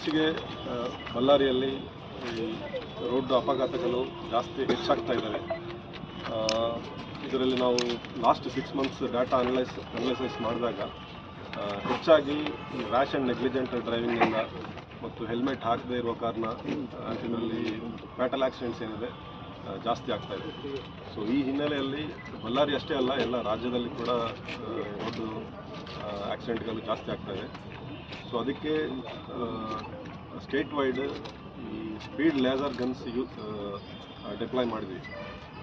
ಇತ್ತೀಚೆಗೆ ಬಳ್ಳಾರಿಯಲ್ಲಿ ರೋಡ್ ಅಪಘಾತಗಳು ಜಾಸ್ತಿ ಹೆಚ್ಚಾಗ್ತಾ ಇದ್ದಾವೆ ಇದರಲ್ಲಿ ನಾವು last six months data analyse analysis ಮಾಡಿದಾಗ ಹೆಚ್ಚಾಗಿ ರ್ಯಾಶ್ ಆ್ಯಂಡ್ ನೆಗ್ಲಿಜೆಂಟ್ ಡ್ರೈವಿಂಗಿಂದ ಮತ್ತು ಹೆಲ್ಮೆಟ್ ಹಾಕದೇ ಇರುವ ಕಾರಣ ಇದರಲ್ಲಿ ಫ್ಯಾಟಲ್ ಆಕ್ಸಿಡೆಂಟ್ಸ್ ಏನಿದೆ ಜಾಸ್ತಿ ಆಗ್ತಾ ಇದೆ. ಸೊ ಈ ಹಿನ್ನೆಲೆಯಲ್ಲಿ ಬಳ್ಳಾರಿ ಅಷ್ಟೇ ಅಲ್ಲ, ಎಲ್ಲ ರಾಜ್ಯದಲ್ಲಿ ಕೂಡ ಒಂದು ಆಕ್ಸಿಡೆಂಟ್ಗಳು ಜಾಸ್ತಿ ಆಗ್ತಾ ಇದೆ. ಸೊ ಅದಕ್ಕೆ ಸ್ಟೇಟ್ ವೈಡ್ ಈ speed laser guns you deploy ಮಾಡಿದ್ವಿ.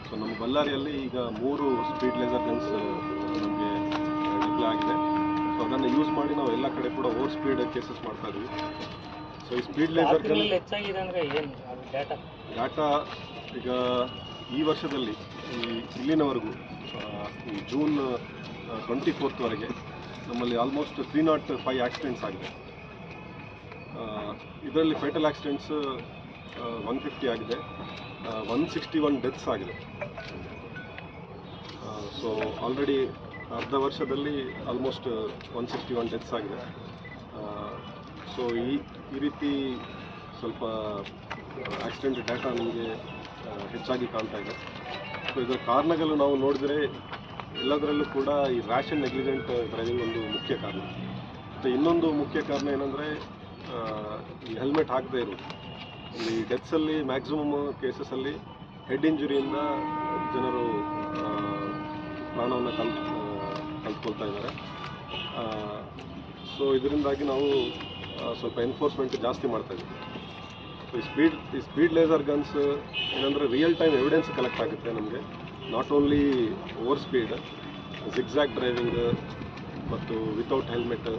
ಸೊ ನಮ್ಮ ಬಳ್ಳಾರಿಯಲ್ಲಿ ಈಗ ಮೂರು ಸ್ಪೀಡ್ ಲೇಸರ್ ಗನ್ಸ್ ನಮಗೆ ಡಿಪ್ಲೈ ಆಗಿದೆ. ಸೊ ಅದನ್ನು ಯೂಸ್ ಮಾಡಿ ನಾವು ಎಲ್ಲ ಕಡೆ ಕೂಡ ಓವರ್ ಸ್ಪೀಡ್ ಕೇಸಸ್ ಮಾಡ್ತಾ ಇದ್ವಿ. ಸೊ ಈ ಸ್ಪೀಡ್ ಲೇಸರ್ ಡಾಟಾ ಈಗ ಈ ವರ್ಷದಲ್ಲಿ ಈ ಇಲ್ಲಿನವರೆಗೂ ಈ ಜೂನ್ ಟ್ವೆಂಟಿ ಫೋರ್ತ್ವರೆಗೆ ನಮ್ಮಲ್ಲಿ almost three nought five accidents ಆಗಿದೆ. ಇದರಲ್ಲಿ ಫೈಟಲ್ ಆಕ್ಸಿಡೆಂಟ್ಸ್ ಒನ್ ಫಿಫ್ಟಿ ಆಗಿದೆ. ಒನ್ ಸಿಕ್ಸ್ಟಿ ಒನ್ ಡೆತ್ಸ್ ಆಗಿದೆ. ಸೊ ಆಲ್ರೆಡಿ ಅರ್ಧ ವರ್ಷದಲ್ಲಿ almost one sixty one deaths ಆಗಿದೆ ಸೊ ಈ ಈ ರೀತಿ ಸ್ವಲ್ಪ ಆಕ್ಸಿಡೆಂಟ್ ಡಾಟಾ ನಮಗೆ ಹೆಚ್ಚಾಗಿ ಕಾಣ್ತಾ ಇದೆ. ಸೊ ಇದರ ಕಾರಣಗಳು ನಾವು ನೋಡಿದರೆ ಎಲ್ಲದರಲ್ಲೂ ಕೂಡ ಈ ರ್ಯಾಶ್ ಆ್ಯಂಡ್ ನೆಗ್ಲಿಜೆಂಟ್ ಡ್ರೈವಿಂಗ್ ಒಂದು ಮುಖ್ಯ ಕಾರಣ. ಮತ್ತು ಇನ್ನೊಂದು ಮುಖ್ಯ ಕಾರಣ ಏನಂದರೆ ಈ ಹೆಲ್ಮೆಟ್ ಹಾಕದೇ ಇರೋದು. ಈ ಡೆತ್ಸಲ್ಲಿ ಮ್ಯಾಕ್ಸಿಮಮ್ ಕೇಸಸಲ್ಲಿ ಹೆಡ್ ಇಂಜುರಿಯಿಂದ ಜನರು ಪ್ರಾಣವನ್ನು ಕಲ್ ಕಲ್ತ್ಕೊಳ್ತಾ ಇದ್ದಾರೆ. ಸೊ ಇದರಿಂದಾಗಿ ನಾವು ಸ್ವಲ್ಪ ಎನ್ಫೋರ್ಸ್ಮೆಂಟ್ ಜಾಸ್ತಿ ಮಾಡ್ತಾ ಇದ್ದೀವಿ. ಈ ಸ್ಪೀಡ್ ಈ ಸ್ಪೀಡ್ ಲೇಸರ್ ಗನ್ಸ್ ಏನಂದರೆ ರಿಯಲ್ ಟೈಮ್ ಎವಿಡೆನ್ಸ್ ಕಲೆಕ್ಟ್ ಆಗುತ್ತೆ ನಮಗೆ. Not only over speed zigzag driving ಮತ್ತು ವಿತೌಟ್ ಹೆಲ್ಮೆಟ್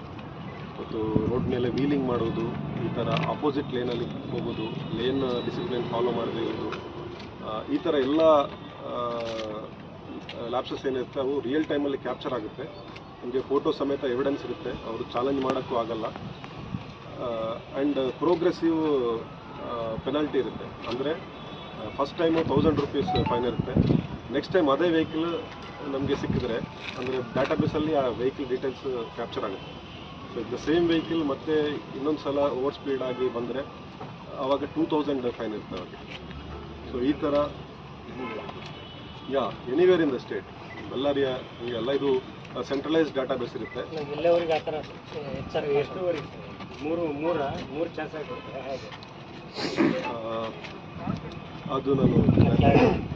ಮತ್ತು ರೋಡ್ ಮೇಲೆ ವೀಲಿಂಗ್ ಮಾಡೋದು ಈ ಥರ ಆಪೋಸಿಟ್ ಲೇನಲ್ಲಿ ಹೋಗೋದು ಲೇನ್ ಡಿಸಿಪ್ಲಿನ್ ಫಾಲೋ ಮಾಡದೇ ಇರೋದು ಈ ಥರ ಎಲ್ಲ ಲ್ಯಾಪ್ಸಸ್ ಏನಿರುತ್ತೆ ಅವು ರಿಯಲ್ ಟೈಮಲ್ಲಿ ಕ್ಯಾಪ್ಚರ್ ಆಗುತ್ತೆ. ನಿಮಗೆ ಫೋಟೋ ಸಮೇತ ಎವಿಡೆನ್ಸ್ ಇರುತ್ತೆ, ಅವರು ಚಾಲೆಂಜ್ ಮಾಡೋಕ್ಕೂ ಆಗಲ್ಲ. ಆ್ಯಂಡ್ ಪ್ರೋಗ್ರೆಸಿವ್ ಪೆನಾಲ್ಟಿ ಇರುತ್ತೆ. ಅಂದರೆ first time thousand rupees fine ಇರುತ್ತೆ. ನೆಕ್ಸ್ಟ್ ಟೈಮ್ ಅದೇ ವೆಹಿಕಲ್ ನಮಗೆ ಸಿಕ್ಕಿದ್ರೆ ಅಂದರೆ ಡಾಟಾಬೇಸಲ್ಲಿ ಆ ವೆಹಿಕಲ್ ಡೀಟೇಲ್ಸ್ ಕ್ಯಾಪ್ಚರ್ ಆಗುತ್ತೆ. ಸೊ ದ ಸೇಮ್ ವೆಹಿಕಲ್ ಮತ್ತೆ ಇನ್ನೊಂದು ಸಲ ಓವರ್ ಸ್ಪೀಡ್ ಆಗಿ ಬಂದರೆ ಆವಾಗ ಟೂ ತೌಸಂಡ್ ಫೈನ್ ಇರುತ್ತೆ ಅವಾಗ. ಸೊ ಈ ಥರ yeah anywhere in the state ಬಳ್ಳಾರಿಯ ಎಲ್ಲ ಇದು ಡಾಟಾ ಬೇಸ್ ಇರುತ್ತೆ. ಎಲ್ಲವರೆಗೆ ಆ ಥರ ಎಷ್ಟುವರೆಗೆ ಮೂರು ಮೂರ ಮೂರು ಚಾನ್ಸ್ ಆಗಿರುತ್ತೆ ಹೇಗೆ. ಅದು ನಾನು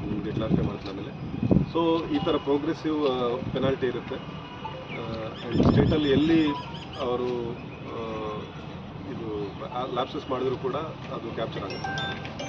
ನಿಮಗೆ ಕ್ಲಾರಿಫೈ ಮಾಡ್ತೀನಿ ಆಮೇಲೆ. ಸೊ ಈ ಥರ ಪ್ರೋಗ್ರೆಸಿವ್ ಪೆನಾಲ್ಟಿ ಇರುತ್ತೆ. ಆ್ಯಂಡ್ ಸ್ಟೇಟಲ್ಲಿ ಎಲ್ಲಿ ಅವರು ಇದು ಲ್ಯಾಪ್ಸಸ್ ಮಾಡಿದ್ರು ಕೂಡ ಅದು ಕ್ಯಾಪ್ಚರ್ ಆಗುತ್ತೆ.